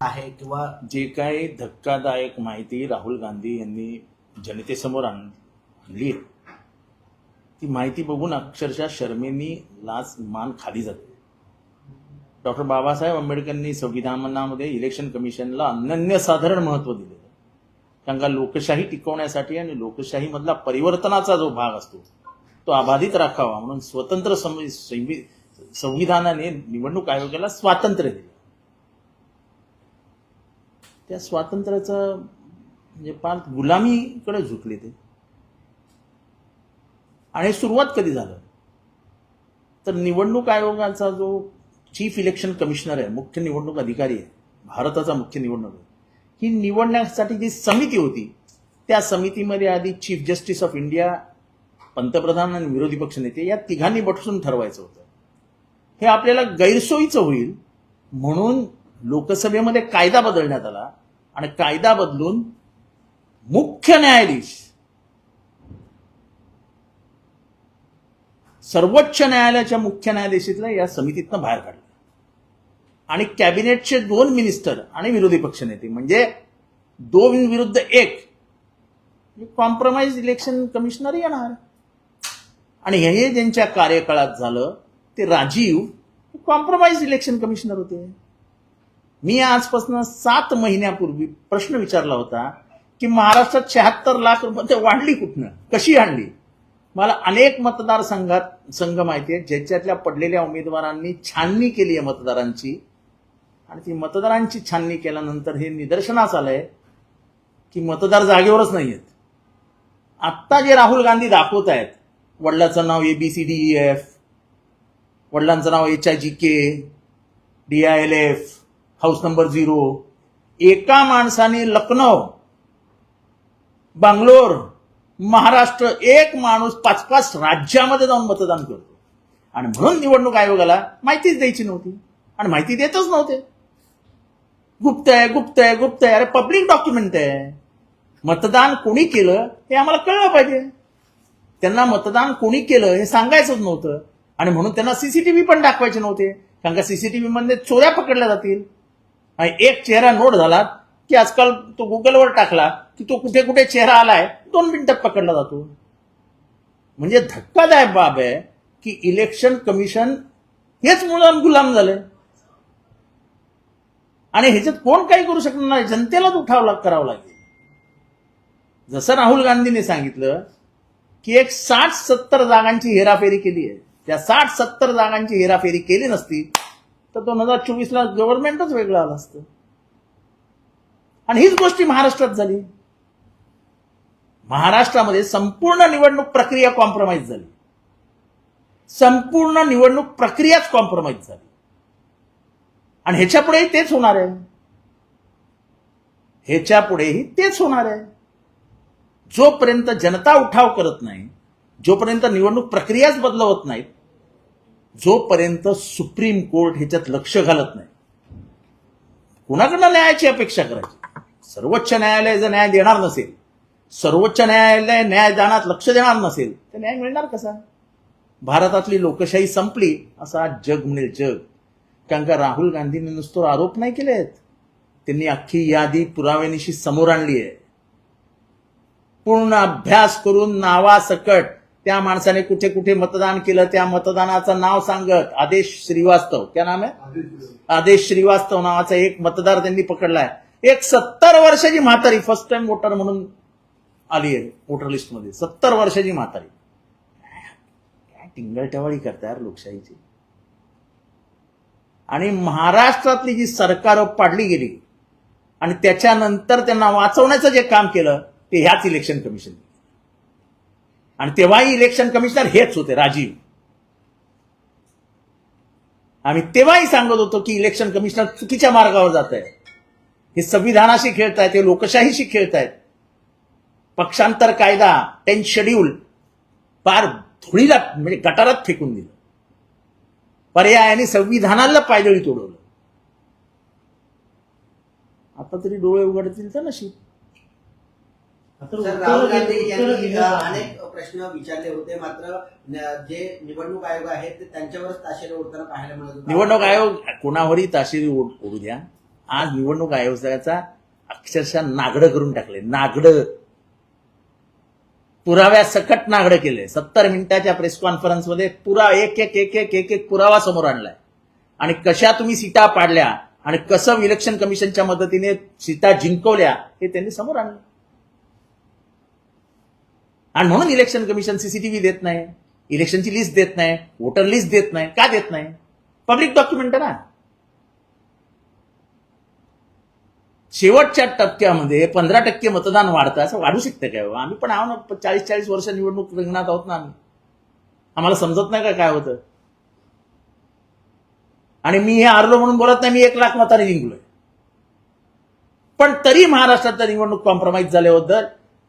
आहे किंवा जे काही धक्कादायक माहिती राहुल गांधी यांनी जनतेसमोर आणली ती माहिती बघून अक्षरशः शर्मेनी लाच मान खाली जाते. डॉक्टर बाबासाहेब आंबेडकरांनी संविधानामध्ये इलेक्शन कमिशनला अनन्यसाधारण महत्त्व दिलेलं कारण का लोकशाही टिकवण्यासाठी आणि लोकशाहीमधला परिवर्तनाचा जो भाग असतो तो अबाधित राखावा म्हणून स्वतंत्र संविधानाने निवडणूक आयोगाला स्वातंत्र्य दिलं. त्या स्वातंत्र्याचं म्हणजे फार गुलामीकडे झुकले ते. आणि सुरुवात कधी झालं? तर निवडणूक आयोगाचा जो चीफ इलेक्शन कमिशनर आहे मुख्य निवडणूक अधिकारी आहे भारताचा मुख्य निवडणूक ही निवडण्यासाठी जी समिती होती त्या समितीमध्ये आधी चीफ जस्टिस ऑफ इंडिया पंतप्रधान आणि विरोधी पक्षनेते या तिघांनी बसून ठरवायचं होतं. हे आपल्याला गैरसोयीचं होईल म्हणून लोकसभेमध्ये कायदा बदलण्यात आला आणि कायदा बदलून मुख्य न्यायाधीश सर्वोच्च न्यायालयाच्या मुख्य न्यायाधीशाला या समितीतनं बाहेर काढलं. आणि कॅबिनेटचे दोन मिनिस्टर आणि विरोधी पक्षनेते म्हणजे दोन विरुद्ध एक कॉम्प्रोमाइज इलेक्शन कमिशनर येणार. आणि हे ज्यांच्या कार्यकाळात झालं ते राजीव कॉम्प्रोमाइज इलेक्शन कमिशनर होते. मी आजपासून सात महिन्यापूर्वी प्रश्न विचारला होता की महाराष्ट्रात शहात्तर लाख रुपये वाढली कुठनं? कशी आणली? मला अनेक मतदारसंघात संघ माहिती आहेत ज्याच्यातल्या पडलेल्या उमेदवारांनी छाननी केली आहे मतदारांची. आणि ती मतदारांची छाननी केल्यानंतर हे निदर्शनास आलंय की मतदार जागेवरच नाही आहेत आत्ता जे राहुल गांधी दाखवत आहेत वडिलाचं नाव A B C D E F वडिलांचं नाव H I G K D I L F house number zero. एका माणसाने लखनौ बंगलोर महाराष्ट्र एक माणूस पाच पाच राज्यामध्ये जाऊन मतदान करतो. आणि म्हणून निवडणूक आयोगाला माहितीच द्यायची नव्हती. आणि माहिती देतच नव्हते. गुप्त आहे गुप्त आहे गुप्त आहे. अरे पब्लिक डॉक्युमेंट आहे. मतदान कोणी केलं हे आम्हाला कळलं पाहिजे. त्यांना मतदान कोणी केलं हे सांगायचंच नव्हतं. आणि म्हणून त्यांना सीसीटीव्ही पण दाखवायचे नव्हते. कारण का सीसीटीव्ही मध्ये चोऱ्या पकडल्या जातील. एक चेहरा नोट झाला की आजकाल तो गुगलवर टाकला की तो कुठे कुठे चेहरा आलाय दोन मिनिटात पकडला जातो. म्हणजे धक्कादायक बाब आहे की इलेक्शन कमिशन हेच मुलं गुलाम झाले. आणि ह्याच्यात कोण काही करू शकणार नाही जनतेलाच उठाव लाग करावं लागेल. जसं राहुल गांधीने सांगितलं की एक साठ सत्तर जागांची हेराफेरी केली आहे. त्या साठ सत्तर जागांची हेराफेरी केली नसती तर दोन हजार चोवीसला गव्हर्नमेंटच वेगळं आलं असतं. आणि हीच गोष्टी महाराष्ट्रात झाली. महाराष्ट्रामध्ये संपूर्ण निवडणूक प्रक्रिया कॉम्प्रोमाइज झाली. संपूर्ण निवडणूक प्रक्रियाच कॉम्प्रोमाइज झाली. आणि ह्याच्या पुढेही तेच होणार आहे. ह्याच्या पुढेही तेच होणार आहे. जोपर्यंत जनता उठाव करत नाही जोपर्यंत निवडणूक प्रक्रियाच बदलवत नाहीत जोपर्यंत सुप्रीम कोर्ट ह्याच्यात लक्ष घालत नाही कुणाकडनं न्यायाची अपेक्षा करायची? सर्वोच्च न्यायालय जर न्याय देणार नसेल सर्वोच्च न्यायालय न्यायदानात लक्ष देणार नसेल तर न्याय मिळणार कसा? भारतातली लोकशाही संपली असं जग म्हणेल जग. कारण का राहुल गांधींनी नुसतं आरोप नाही केलेत? त्यांनी अख्खी यादी पुराव्यानिशी समोर आणली आहे. पूर्ण अभ्यास करून नावासकट त्या माणसाने कुठे कुठे मतदान केलं त्या मतदानाचं नाव सांगत आदेश श्रीवास्तव. क्या नाम आहे? आदेश श्रीवास्तव. नावाचा एक मतदार त्यांनी पकडलाय. एक सत्तर वर्षाची म्हातारी फर्स्ट टाइम वोटर म्हणून आली आहे वोटर लिस्टमध्ये सत्तर वर्षाची म्हातारी. काय टिंगलटवाळी करता यार लोकशाहीची. आणि महाराष्ट्रातली जी सरकार पाडली गेली आणि त्याच्यानंतर त्यांना वाचवण्याचं जे काम केलं ते ह्याच इलेक्शन कमिशन आणि तेव्हाही इलेक्शन कमिशनर हेच होते राजीव. आम्ही तेव्हाही सांगत होतो की इलेक्शन कमिशनर चुकीच्या मार्गावर जात आहे हे संविधानाशी खेळतायत हे लोकशाहीशी खेळतायत. पक्षांतर कायदा टेन शेड्यूल फार धुळीला म्हणजे गटारात फेकून दिलं. पर्यायाने संविधानाला पायदळी तोडवलं. आता तरी डोळे उघडतील तर नशीब. राहुल गांधी यांनी. अनेक प्रश्न विचारले होते मात्र जे निवडणूक आयोग आहेत ते त्यांच्यावरच ताशेरे ओढताना पाहायला मिळत होतं. निवडणूक आयोग कोणावरही ताशिरी ओढ- द्या. आज निवडणूक आयोगाचा अक्षरशः नागडं करून टाकले. नागडं. पुराव्या सकट नागडं केलंय सत्तर मिनिटाच्या प्रेस कॉन्फरन्समध्ये पुरा एक एक एक एक एक एक पुरावा समोर आणलाय. आणि कशा तुम्ही सीटा पाडल्या आणि कसं इलेक्शन कमिशनच्या मदतीने सीटा जिंकवल्या हे त्यांनी समोर आणलं. आणि म्हणून इलेक्शन कमिशन सीसीटीव्ही देत नाही. इलेक्शनची लिस्ट देत नाही. वोटर लिस्ट देत नाही. का देत नाही? पब्लिक डॉक्युमेंट ना. शेवटच्या टक्क्यामध्ये पंधरा टक्के मतदान वाढतं असं वाढू शकतं काय आम्ही पण आहो ना चाळीस चाळीस वर्ष निवडणूक रिंगणात आहोत ना आम्ही. आम्हाला समजत नाही का काय होतं? आणि मी हे हारलो म्हणून बोलत नाही मी एक लाख मताने जिंकलोय. पण तरी महाराष्ट्रातल्या निवडणूक कॉम्प्रोमाइज झाल्याबद्दल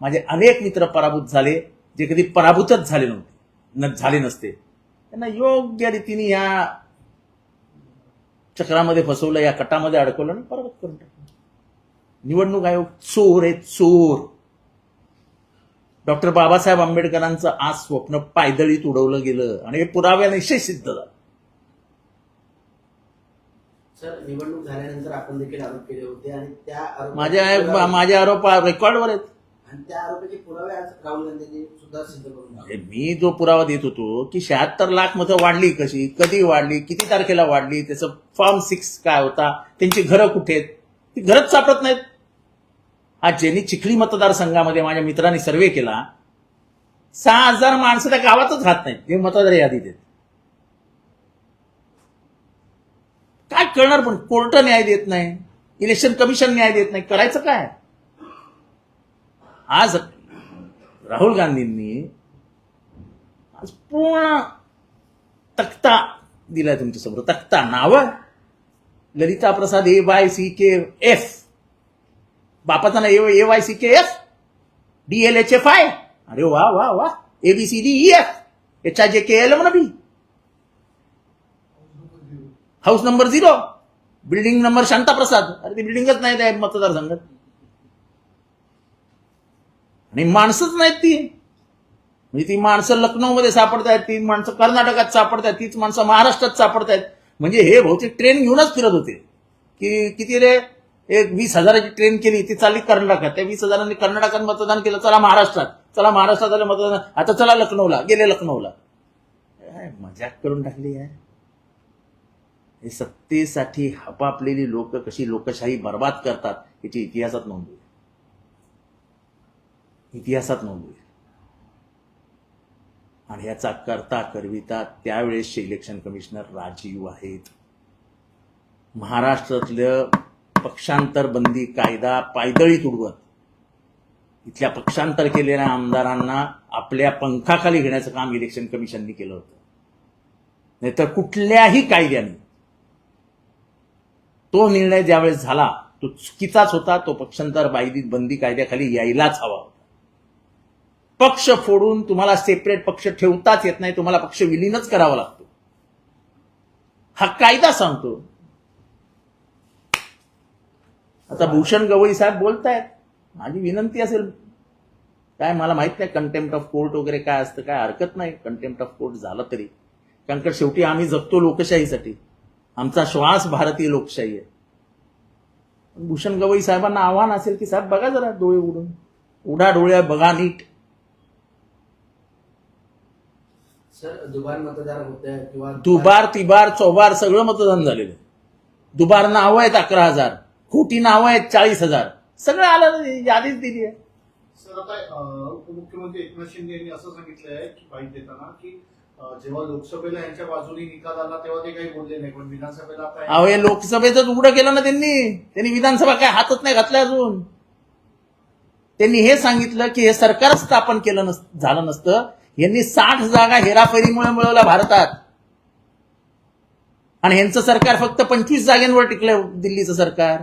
माझे अनेक मित्र पराभूत झाले जे कधी पराभूतच झाले नव्हते न झाले नसते. त्यांना योग्य रीतीने या चक्रामध्ये फसवलं या कटामध्ये अडकवलं आणि पराभूत करून टाकलं. निवडणूक आयोग चोर आहे चोर. डॉक्टर बाबासाहेब आंबेडकरांचं आज स्वप्न पायदळीत उडवलं गेलं आणि हे पुराव्यानिश्चय सिद्ध झालं. सर निवडणूक झाल्यानंतर आपण देखील आरोप केले होते आणि त्या माझ्या माझे आरोप रेकॉर्डवर आहेत. आणि त्या आरोपाचे पुरावे आज राहुल गांधींनी सुद्धा सिद्ध करून दाखवले. मी जो पुरावा देत होतो की शहात्तर लाख मतं वाढली कशी कधी वाढली किती तारखेला वाढली त्याचं फॉर्म सिक्स काय होता त्यांची घरं कुठे आहेत ती घरच सापडत नाहीत आज ज्यांनी चिखली मतदारसंघामध्ये माझ्या मित्रांनी सर्वे केला सहा हजार माणसं त्या गावातच राहत नाहीत हे मतदार यादीत आहेत काय करणार पण कोर्ट न्याय देत नाही इलेक्शन कमिशन न्याय देत नाही करायचं काय आज राहुल गांधींनी आज पूर्ण तक्ता दिलाय तुमच्यासमोर. तक्ता नाव. Lalita Prasad A Y C K F बापाचा ना A Y C K F D L H F I अरे वा वा वा. A B C D E F H I J K L म्हणा B. House number zero building number Shantaprasad. अरे ती बिल्डिंगच नाही त्या मतदारसंघात. आणि माणसंच नाहीत ती. म्हणजे ती माणसं लखनौमध्ये आहेत ती माणसं कर्नाटकात सापडत आहेत तीच माणसं महाराष्ट्रात सापडत आहेत म्हणजे हे बहुतेक ट्रेन घेऊनच फिरत होते. की किती रे? एक वीस हजाराची ट्रेन केली ती चालली कर्नाटकात. त्या वीस हजारांनी कर्नाटकात मतदान केलं चला महाराष्ट्रात. चला महाराष्ट्रात आलं मतदान आता चला लखनौला गेले लखनौला. मजाक करून टाकली आहे हे सत्तेसाठी हपापलेली लोक कशी लोकशाही बर्बाद करतात याची इतिहासात नोंद इतिहासात नोंद होईल आणि याचा करता करविता त्यावेळेसचे इलेक्शन कमिशनर राजीव आहेत. महाराष्ट्रातलं पक्षांतर बंदी कायदा पायदळी तुडवत इथल्या पक्षांतर केलेल्या आमदारांना आपल्या पंखाखाली घेण्याचं काम इलेक्शन कमिशननी केलं होतं. नाहीतर कुठल्याही कायद्याने तो निर्णय ज्यावेळेस झाला तो चुकीचाच होता तो पक्षांतर बायदी बंदी कायद्याखाली यायलाच हवा पक्ष फोडून तुम्हाला सेपरेट पक्ष ठेवताच येत नाही तुम्हाला पक्ष विलीनच करावा लागतो. हा कायदा सांगतो. आता भूषण गवई साहेब बोलतायत. माझी विनंती असेल. काय मला माहीत नाही कंटेम्प्ट ऑफ कोर्ट वगैरे काय असतं काय हरकत नाही. कंटेम्प्ट ऑफ कोर्ट झालं तरी. कारण का शेवटी आम्ही जगतो लोकशाहीसाठी. आमचा श्वास भारतीय लोकशाही आहे. भूषण गवई साहेबांना आव्हान असेल की साहेब बघा जरा डोळे उडून उडा डोळ्या बघा नीट. सर दुबार मतदार होते किंवा दुबार तिबार चौबार सगळं मतदान झालेलं. आहे. दुबार नावं आहेत अकरा हजार खोटी नावं आहेत चाळीस हजार. सगळं आलं यादीच दिली आहे. सर आता उपमुख्यमंत्री एकनाथ शिंदे यांनी असं सांगितलं आहे की माहिती देताना की जेव्हा लोकसभेला यांच्या बाजूने निकाल आला तेव्हा ते काही बोलले नाही पण विधानसभेला आता अहो हे लोकसभेच उघडं केलं ना त्यांनी. त्यांनी विधानसभा काय हातच नाही घातल्या अजून. त्यांनी हे सांगितलं की हे सरकार स्थापन केलं नस झालं नसतं. यांनी साठ जागा हेराफेरीमुळे मिळवल्या भारतात. आणि ह्यांचं सरकार फक्त पंचवीस जागेंवर टिकलं दिल्लीचं सरकार.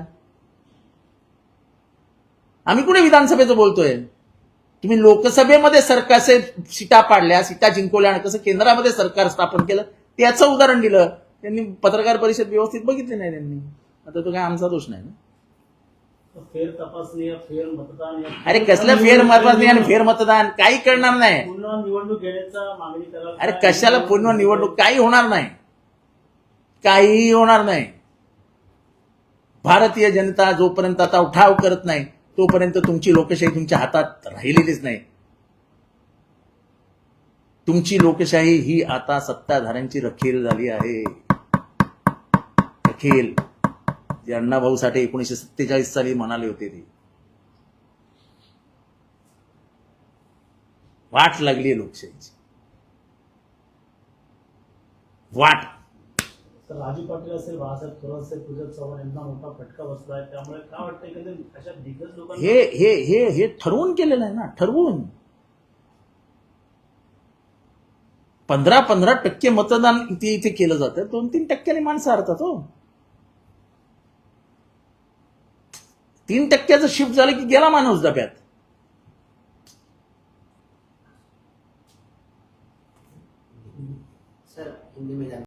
आम्ही कुठे विधानसभेचं बोलतोय? तुम्ही लोकसभेमध्ये सरकारचे सीटा पाडल्या सीटा जिंकवल्या आणि कसं केंद्रामध्ये सरकार स्थापन केलं त्याचं उदाहरण दिलं. त्यांनी पत्रकार परिषद व्यवस्थित बघितली नाही त्यांनी. आता तो काय आमचा दोष नाही ना? फेर तपासणी या फेर मतदान या अरे कसलं फेर मतदान आणि फेर मतदान? काही करणार नाही. पुन्हा निवडणूक घेण्याचा मागणी करा अरे कशाला पूर्ण निवडणूक? काही होणार नाही. काहीही होणार नाही. भारतीय जनता जोपर्यंत आता उठाव करत नाही तोपर्यंत तुमची लोकशाही तुमच्या हातात राहिलेलीच नाही. तुमची लोकशाही ही आता सत्ताधाऱ्यांची रखेल झाली आहे. रखेल. जे अण्णाभाऊ साठे एकोणीशे सत्तेचाळीस साली म्हणाले होते ते. वाट लागली आहे लोकशाहीची. वाट. तर राजू पाटील असेल बाळासाहेब थोरात असेल पूजन चव्हाण यांना मोठा फटका बसलाय त्यामुळे काय अशा दिग्गज लोकांना हे हे हे हे ठरवून केलेलं आहे ना ठरवून. पंधरा पंधरा टक्के मतदान इथे इथे केलं जातं. दोन तीन टक्क्याने माणसं हरतात हो. तीन टक्क्याचं शिफ्ट झालं की गेला माणूस डब्यात. सर हिंदी में